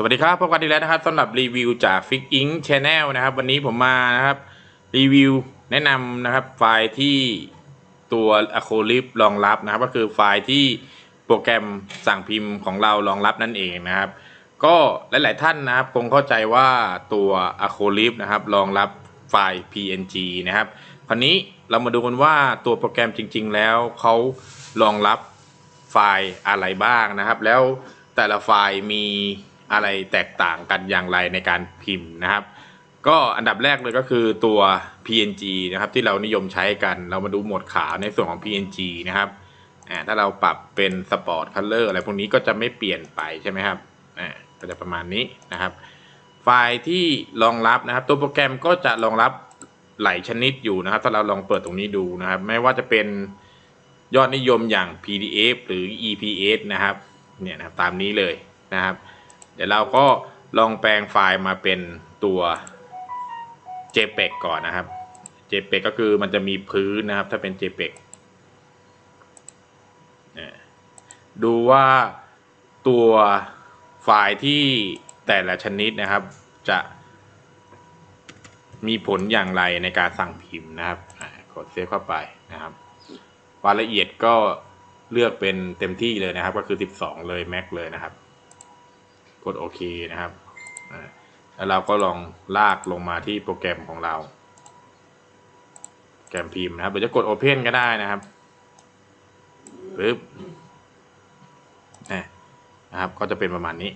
สวัสดีครับพบกันอีกแล้วนะครับสำหรับรีวิวจาก f i x Inc Channel นะครับ วันนี้ผมมานะครับรีวิวแนะนำนะครับไฟล์ที่ตัว a c o l i p รองรับนะครับ ก็คือไฟล์ที่โปรแกรมสั่งพิมพ์ของเรารองรับนั่นเองนะครับ ก็หลาย ๆ ท่านนะครับคงเข้าใจว่าตัว a c o l i p นะครับรองรับไฟล์ PNG นะครับคราวนี้เรามาดูกันว่าตัวโปรแกรมจริง ๆ แล้วเขารองรับไฟล์อะไรบ้างนะครับ แล้วแต่ละไฟล์มี อะไรแตกต่างกันอย่างไรในการพิมพ์นะครับ ก็อันดับแรกเลยก็คือตัว PNG นะครับที่เรานิยมใช้กัน เรามาดูโหมดขาวในส่วนของ PNG นะครับอ่าถ้าเราปรับเป็น Sport Color อะไรพวกนี้ก็จะไม่เปลี่ยนไปใช่ไหมครับอ่าก็จะประมาณนี้นะครับ ไฟล์ที่รองรับนะครับ ตัวโปรแกรมก็จะรองรับหลายชนิดอยู่นะครับ ถ้าเราลองเปิดตรงนี้ดูนะครับ ไม่ว่าจะเป็นยอดนิยมอย่าง PDF หรือ EPS นะครับ เนี่ยนะครับตามนี้เลยนะครับ เดี๋ยวเราก็ลองแปลงไฟล์มาเป็นตัว JPEG ก่อนนะครับ JPEG ก็คือมันจะมีพื้นนะครับ ถ้าเป็น JPEG ดูว่าตัวไฟล์ที่แต่ละชนิดนะครับ จะมีผลอย่างไรในการสั่งพิมพ์นะครับกดเซฟเข้าไปนะครับรายละเอียดก็เลือกเป็นเต็มที่เลยนะครับ ก็คือ 12 เลย Mac เลยนะครับ ดโอเคนะครับแล้วเราก็ลองลากลงมาที่โปรแกรมของเรา แกรมพิมพ์นะครับหรือจะกด Open ก็ได้นะครับปึ๊บนะครับ ก็จะเป็นประมาณนี้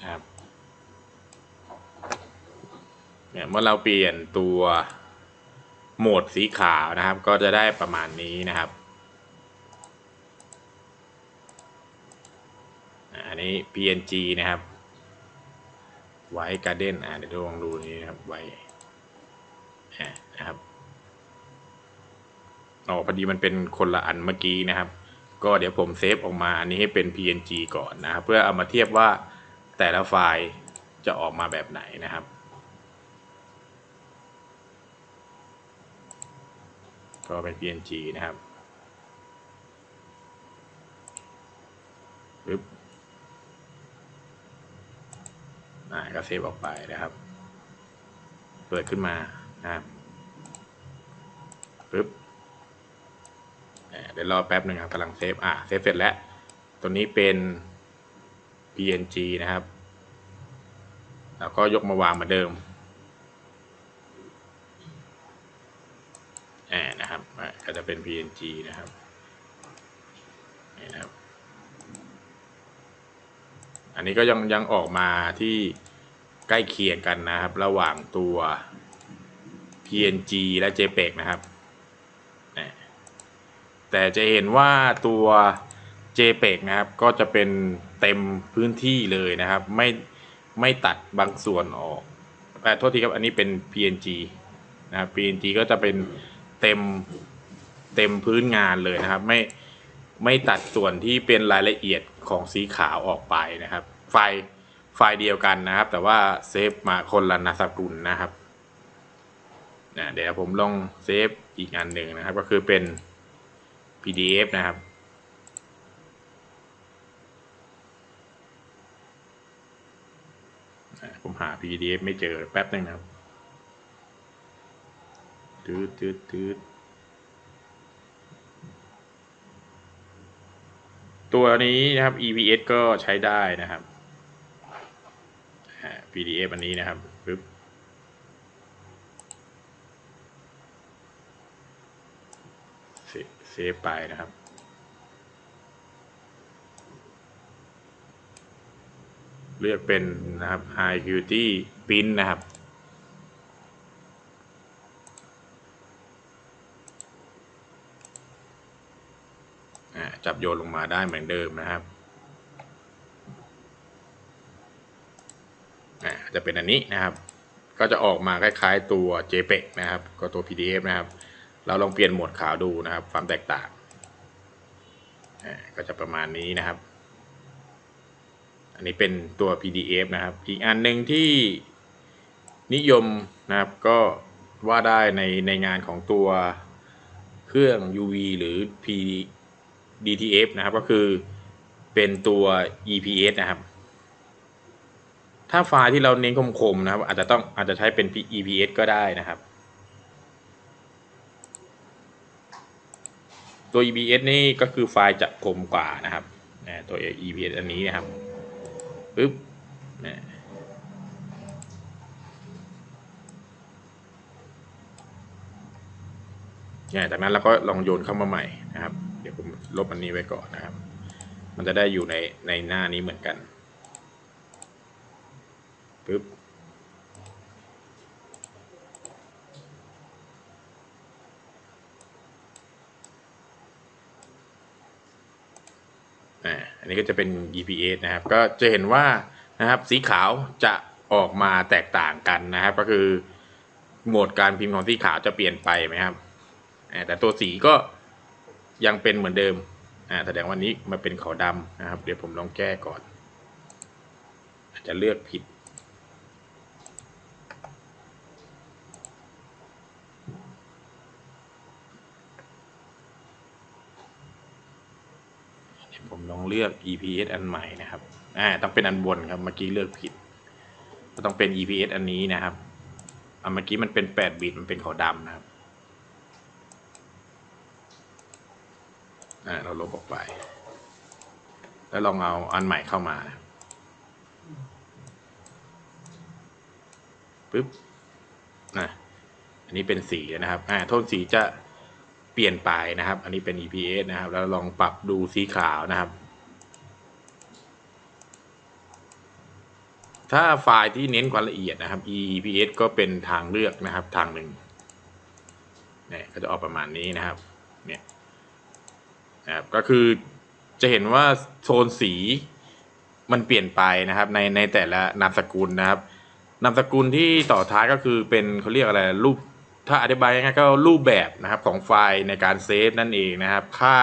นะครับเนี่ยเมื่อเราเปลี่ยนตัวโหมดสีขาวนะครับ ก็จะได้ประมาณนี้นะครับ อ่าอั นี้ PNG นะครับไว้การ์เด้นอ่าเดี๋ยวลองดูนี้นะครับไว้อ่านะครับอ๋อพอดีมันเป็นคนละอันเมื่อกี้นะครับ ก็เดี๋ยวผมเซฟออกมาอันนี้ให้เป็น PNG ก่อนนะครับ เพื่อเอามาเทียบว่าแต่ละไฟล์จะออกมาแบบไหนนะครับก็เป็น PNG นะครับปึ๊บ อ่าก็เซฟออกไปนะครับ เปิดขึ้นมานะครับปึ๊บเดี๋ยวรอแป๊บหนึ่งครับกำลังเซฟอ่าเซฟเสร็จแล้ว ตัวนี้เป็น PNG นะครับ แล้วก็ยกมาวางเหมือนเดิมอ่านะครับก็จะเป็น PNG นะครับนี่นะครับ อันนี้ก็ยังยังออกมาที่ใกล้เคียงกันนะครับ ระหว่างตัว PNG และ JPEG นะครับ แต่จะเห็นว่าตัว JPEG นะครับก็จะเป็นเต็มพื้นที่เลยนะครับ ไม่ไม่ตัดบางส่วนออกแต่โทษทีครับ อันนี้เป็น PNG นะครับ PNG ก็จะเป็นเต็มเต็มพื้นงานเลยนะครับ ไม่ไม่ตัดส่วนที่เป็นรายละเอียด ของสีขาวออกไปนะครับ ไฟล์ไฟล์เดียวกันนะครับ แต่ว่าเซฟมาคนละนามสกุลนะครับนะเดี๋ยวผมลองเซฟอีกอันหนึ่งนะครับ ก็คือเป็น PDF นะครับผมหา PDF ไม่เจอแป๊บหนึงนะครับตืดตืดตืด ตัวนี้นะครับ EPS ก็ใช้ได้นะครับ PDF อันนี้นะครับปึ๊บเซฟไปนะครับเลือกเป็นนะครับ High Quality Print นะครับ อ่า จับโยนลงมาได้เหมือนเดิมนะครับอาจะเป็นอันนี้นะครับ ก็จะออกมาคล้ายๆตัว JPEG นะครับ ก็ตัว PDF นะครับ เราลองเปลี่ยนโหมดขาวดูนะครับ ความแตกต่าง ก็จะประมาณนี้นะครับ อันนี้เป็นตัว PDF นะครับ อีกอันหนึ่งที่นิยมนะครับ ก็ว่าได้ในในงานของตัวเครื่อง UV หรือ P DTF นะครับก็คือเป็นตัว EPS นะครับ ถ้าไฟล์ที่เราเน้นคมๆนะครับ อาจจะต้องอาจจะใช้เป็น EPS ก็ได้นะครับ ตัว EPS นี่ก็คือไฟล์จะคมกว่านะครับนะตัว EPS อันนี้นะครับปึ๊บเนี่ยจากนั้นเราก็ลองโยนเข้ามาใหม่นะครับ ดี๋ยวผมลบอันนี้ไว้ก่อนนะครับ มันจะได้อยู่ในในหน้านี้เหมือนกันปึ๊บอันนี้ก็จะเป็น EPS นะครับ ก็จะเห็นว่านะครับสีขาวจะออกมาแตกต่างกันนะครับ ก็คือโหมดการพิมพ์ของสีขาวจะเปลี่ยนไปไหมครับแต่ตัวสีก็ ยังเป็นเหมือนเดิมอ่าแสดงว่านี้มาเป็นขาวดำนะครับ เดี๋ยวผมลองแก้ก่อน อาจจะเลือกผิดเดี๋ยวผมลองเลือก EPS อันใหม่นะครับ อ่า ต้องเป็นอันบนครับ เมื่อกี้เลือกผิด ก็ต้องเป็น EPS อันนี้นะครับ อ่าเมื่อกี้มันเป็น 8 บิต มันเป็นขาวดำนะครับ อ่า เราลบออกไป แล้วลองเอาอันใหม่เข้ามาปึ๊บนะอันนี้เป็นสีนะครับอ่าโทนสีจะเปลี่ยนไปนะครับ อันนี้เป็น EPS นะครับ แล้วลองปรับดูสีขาวนะครับ ถ้าไฟล์ที่เน้นความละเอียดนะครับ EPS ก็เป็นทางเลือกนะครับ ทางหนึ่งเนี่ยก็จะออกประมาณนี้นะครับ นะครับก็คือจะเห็นว่าโซนสีมันเปลี่ยนไปนะครับในในแต่ละนามสกุลนะครับนามสกุลที่ต่อท้ายก็คือเป็นเขาเรียกอะไรรูปถ้าอธิบายง่ายๆก็รูปแบบนะครับของไฟล์ในการเซฟนั่นเองนะครับ ค่า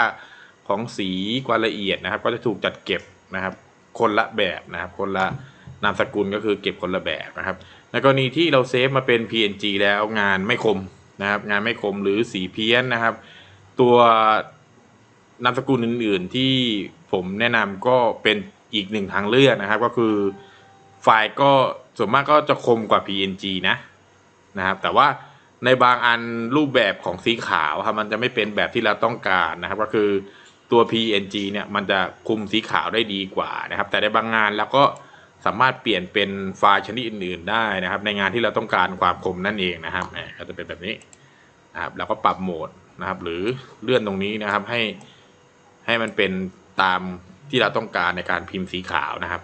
ของสีความละเอียดนะครับ ก็จะถูกจัดเก็บนะครับ คนละแบบนะครับ คนละนามสกุลก็คือเก็บคนละแบบนะครับในกรณีที่เราเซฟมาเป็น PNG แล้วงานไม่คมนะครับ งานไม่คมหรือสีเพี้ยนนะครับ ตัว นามสกุลอื่น ๆ ที่ผมแนะนำก็เป็นอีกหนึ่งทางเลือกนะครับ ก็คือไฟล์ก็ส่วนมากก็จะคมกว่า PNG นะนะครับ แต่ว่าในบางอันรูปแบบของสีขาวครับมันจะไม่เป็นแบบที่เราต้องการนะครับ ก็คือตัว PNG เนี่ยมันจะคุมสีขาวได้ดีกว่านะครับ แต่ในบางงานเราก็สามารถเปลี่ยนเป็นไฟล์ชนิดอื่น ๆ ได้นะครับ ในงานที่เราต้องการความคมนั่นเองนะครับก็จะเป็นแบบนี้นะครับ แล้วก็ปรับโหมดนะครับ หรือเลื่อนตรงนี้นะครับให้ ให้มันเป็นตามที่เราต้องการในการพิมพ์สีขาวนะครับ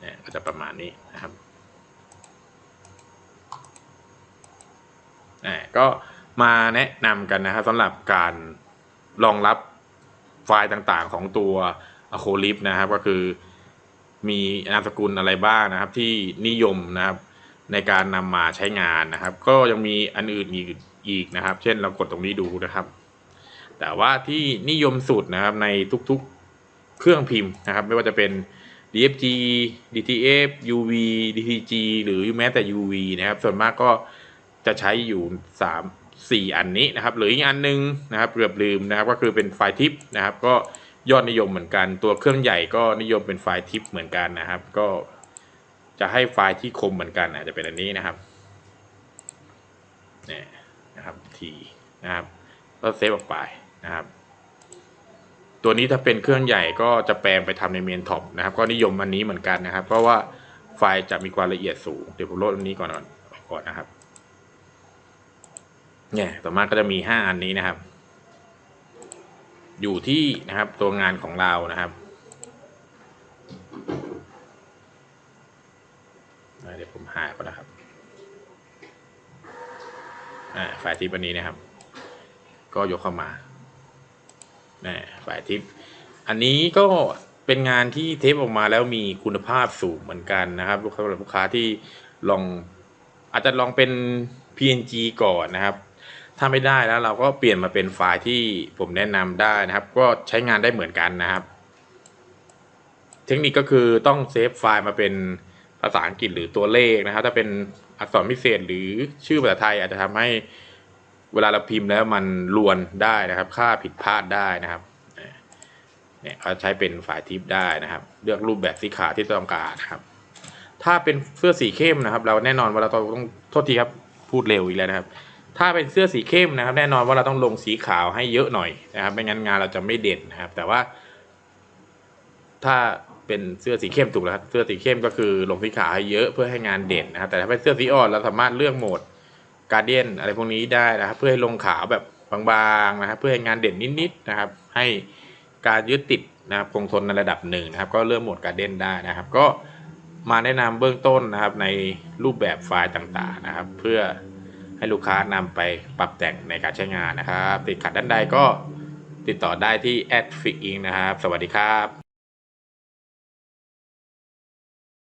เนี่ยก็จะประมาณนี้นะครับอ่าก็มาแนะนำกันนะครับสำหรับการรองรับไฟล์ต่างๆของตัว a c o l i p นะครับ ก็คือมีนามสกุลอะไรบ้างนะครับ ที่นิยมนะครับ ในการนำมาใช้งานนะครับ ก็ยังมีอันอื่นอีกอีกนะครับ เช่นเรากดตรงนี้ดูนะครับ แต่ว่าที่นิยมสุดนะครับในทุกๆเครื่องพิมพ์นะครับ ไม่ว่าจะเป็น DFG DTF UV DTG หรือแม้แต่ UV นะครับ ส่วนมากก็จะใช้อยู่สามสี่อันนี้นะครับ หรืออีกอันหนึงนะครับเกือบลืมนะครับ ก็คือเป็นไฟล์ทิปนะครับ ก็ยอดนิยมเหมือนกัน ตัวเครื่องใหญ่ก็นิยมเป็นไฟล์ทิปเหมือนกันนะครับ ก็จะให้ไฟล์ที่คมเหมือนกันอาจจะเป็นอันนี้นะครับนี่นะครับทีนะครับก็เซฟออกไป นะครับ ตัวนี้ถ้าเป็นเครื่องใหญ่ก็จะแปลงไปทำในเมนท็อปนะครับ ก็นิยมอันนี้เหมือนกันนะครับ เพราะว่าไฟล์จะมีความละเอียดสูง เดี๋ยวผมลดอันนี้ก่อนก่อนนะครับ เนี่ยต่อมาก็จะมีห้าอันนี้นะครับ อยู่ที่นะครับตัวงานของเรานะครับเดี๋ยวผมหาก่อนนะครับอ่าไฟล์ทิปอันนี้นะครับ ก็ยกเข้ามา นี่ฝ่ายทิป อันนี้ก็เป็นงานที่เทปออกมาแล้วมีคุณภาพสูงเหมือนกันนะครับลูกค้าสำหรับลูกค้าที่ลองอาจจะลองเป็น PNG ก่อนนะครับ ถ้าไม่ได้แล้วเราก็เปลี่ยนมาเป็นไฟล์ที่ผมแนะนำได้นะครับ ก็ใช้งานได้เหมือนกันนะครับ เทคนิคก็คือต้องเซฟไฟล์มาเป็นภาษาอังกฤษหรือตัวเลขนะครับ ถ้าเป็นอักษรพิเศษหรือชื่อภาษาไทยอาจจะทำให้ เวลาเราพิมพ์แล้วมันลวนได้นะครับ ค่าผิดพลาดได้นะครับเนี่ยเขาใช้เป็นไฟล์ทิปได้นะครับ เลือกรูปแบบสีขาวที่ต้องการนะครับ ถ้าเป็นเสื้อสีเข้มนะครับ เราแน่นอนว่าเราต้องโทษทีครับพูดเร็วอีกแล้วนะครับ ถ้าเป็นเสื้อสีเข้มนะครับ แน่นอนว่าเราต้องลงสีขาวให้เยอะหน่อยนะครับไม่งั้นงานเราจะไม่เด่นนะครับ แต่ว่า ถ้าเป็นเสื้อสีเข้มถูกแล้วครับเสื้อสีเข้มก็คือลงสีขาวให้เยอะเพื่อให้งานเด่นนะครับแต่ถ้าเป็นเสื้อสีอ่อนเราสามารถเลือกโหมด การเดียนอะไรพวกนี้ได้นะครับ เพื่อให้ลงขาวแบบบางๆนะครับ เพื่อให้งานเด่นนิดๆนะครับ ให้การยึดติดนะครับคงทนในระดับหนึ่งนะครับ ก็เริ่มโหมดการเดียนได้นะครับ ก็มาแนะนำเบื้องต้นนะครับในรูปแบบไฟล์ต่างๆนะครับ เพื่อให้ลูกค้านำไปปรับแต่งในการใช้งานนะครับ ติดขัดด้านใดก็ติดต่อได้ที่ a d f i x i n นะครับ สวัสดีครับ